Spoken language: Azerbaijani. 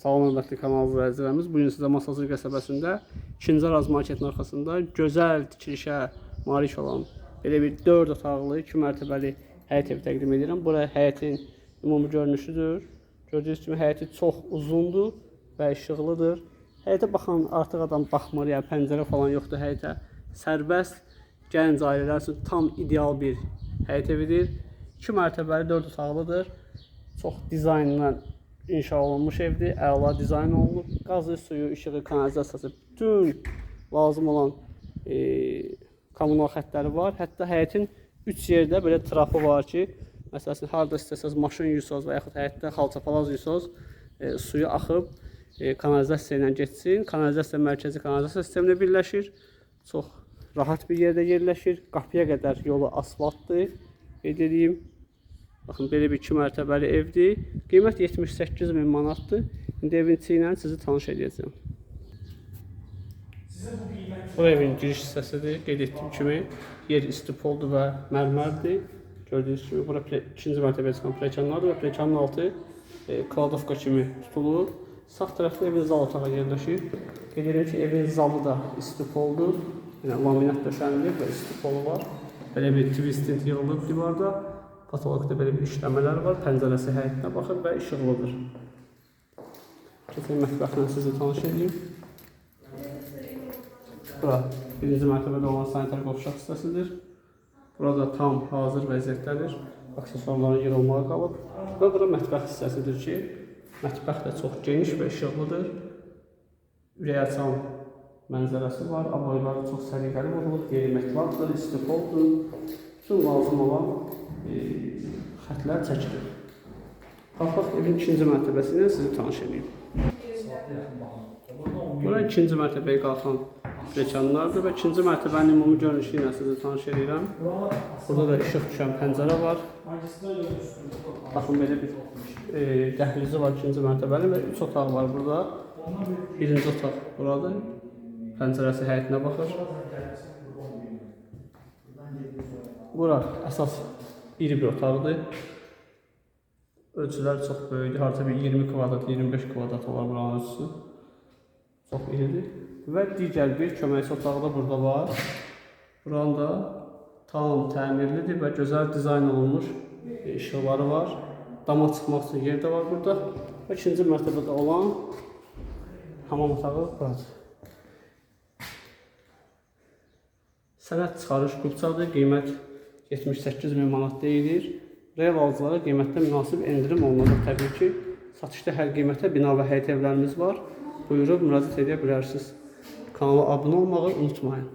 Salam hörmətli kanal izləyicilərimiz. Bu gün sizə Masazır qəsəbəsində 2-ci Araz marketin arxasında gözəl tikilişə malik olan belə bir 4 otaqlı, 2 mərtəbəli həyət evi təqdim edirəm. Bura həyətin ümumi görünüşüdür. Gördüyünüz kimi həyəti çox uzundur və işıqlıdır. Həyətə baxan artıq adam baxmır, yəni pəncərə falan yoxdur həyətə. Sərbəst gənc ailələr üçün tam ideal bir həyət evidir. 2 mərtəbəli, 4 otaqlıdır. Çox dizaynla inşa olunmuş evdir. Əla dizayn olunub. Qazı, suyu, işığı, kanalizasiyası bütün lazım olan e, kommunal xəttləri var. Hətta həyətin 3 yerdə belə trapı var ki, məsələn, harda istəsəz maşın yuyursunuz və yaxud həyətdə xalçapalaz yuyursunuz, e, suyu axıb e, kanalizasiya ilə getsin. Kanalizasiya mərkəzi kanalizasiya sisteminə birləşir. Çox rahat bir yerdə yerləşir. Qapıya qədər yolu asfaltdır. Qeyd edeyim. Baxın, belə bir 2 mərtəbəli evdir. Qiymət 78 min manatdır. İndi evin içi ilə sizi tanış edəcəm. Bu evin giriş hissəsidir. Qeyd etdiyim kimi yer istipoldur və mərmərdir. Gördüyünüz kimi bura ikinci mərtəbəyə çıxan plekanlardır və plekanın altı e, kladovka kimi tutulur. Sağ tərəfdə evin zal otağı yerləşir. Qeyd edirəm ki, evin zalı da istipoldur. Yəni laminat döşənilib və istipolu var. Belə bir twisted yığılıb divarda. Patologda belə bir işləmələr var. Pəncərəsi həyətinə baxır və işıqlıdır. Keçən mətbəxlə sizi tanış edeyim. Bura birinci mərtəbədə olan sanitar qovşaq hissəsidir. Burada tam hazır vəziyyətdədir. Aksesuarların yığılmağı qalıb. Və bura mətbəx hissəsidir ki, mətbəx də çox geniş və işıqlıdır. Ürək açan mənzərəsi var. Aboyları çox səliqəli vurulub. Yeri metaldır, istipoldur. Bütün lazım olan xətlər çəkilir. Qalxaq evin ikinci mərtəbəsi ilə sizi tanış edeyim. Bura ikinci mərtəbəyə qalxan plekanlardır və ikinci mərtəbənin ümumi görünüşü ilə sizi tanış edirəm. Burada da işıq düşən pəncərə var. Baxın belə bir e, dəhlizi var ikinci mərtəbəli və üç otaq var burada. Birinci otaq buradır. Pəncərəsi həyətinə baxır. Bura əsas iri bir otaqdır. Ölçülər çox böyükdür. Harca bir 20 kvadrat, 25 kvadrat olar buranın ölçüsü. Çox iridir. Və digər bir köməkçi otağı da burada var. Buranın da tam təmirlidir və gözəl dizayn olunmuş işıqları var. Dama çıxmaq üçün yer də var burada. Və ikinci mərtəbədə olan hamam otağı buradır. Sənəd çıxarış qrupçadır. Qiymət 78 min manat deyilir. Real alıcılara qiymətdə münasib endirim olunacaq təbii ki. Satışda hər qiymətə bina və həyət evlərimiz var. Buyurub müraciət edə bilərsiniz. Kanala abunə olmağı unutmayın.